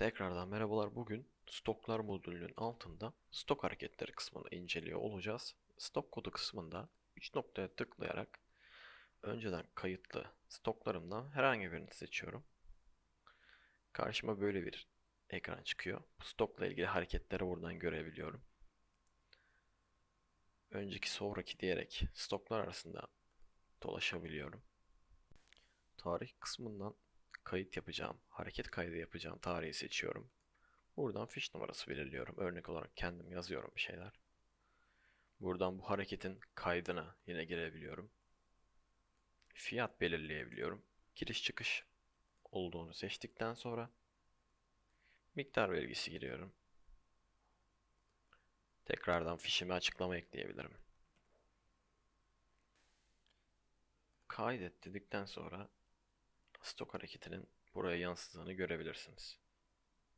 Tekrardan merhabalar. Bugün stoklar modülünün altında stok hareketleri kısmını inceliyor olacağız. Stok kodu kısmında 3 noktaya tıklayarak önceden kayıtlı stoklarımdan herhangi birini seçiyorum. Karşıma böyle bir ekran çıkıyor. Bu stokla ilgili hareketleri buradan görebiliyorum. Önceki sonraki diyerek stoklar arasında dolaşabiliyorum. Tarih kısmından kayıt yapacağım, hareket kaydı yapacağım tarihi seçiyorum. Buradan fiş numarası belirliyorum. Örnek olarak kendim yazıyorum bir şeyler. Buradan bu hareketin kaydına yine girebiliyorum. Fiyat belirleyebiliyorum. Giriş çıkış olduğunu seçtikten sonra miktar belgesi giriyorum. Tekrardan fişime açıklama ekleyebilirim. Kaydet dedikten sonra stok hareketinin buraya yansıdığını görebilirsiniz.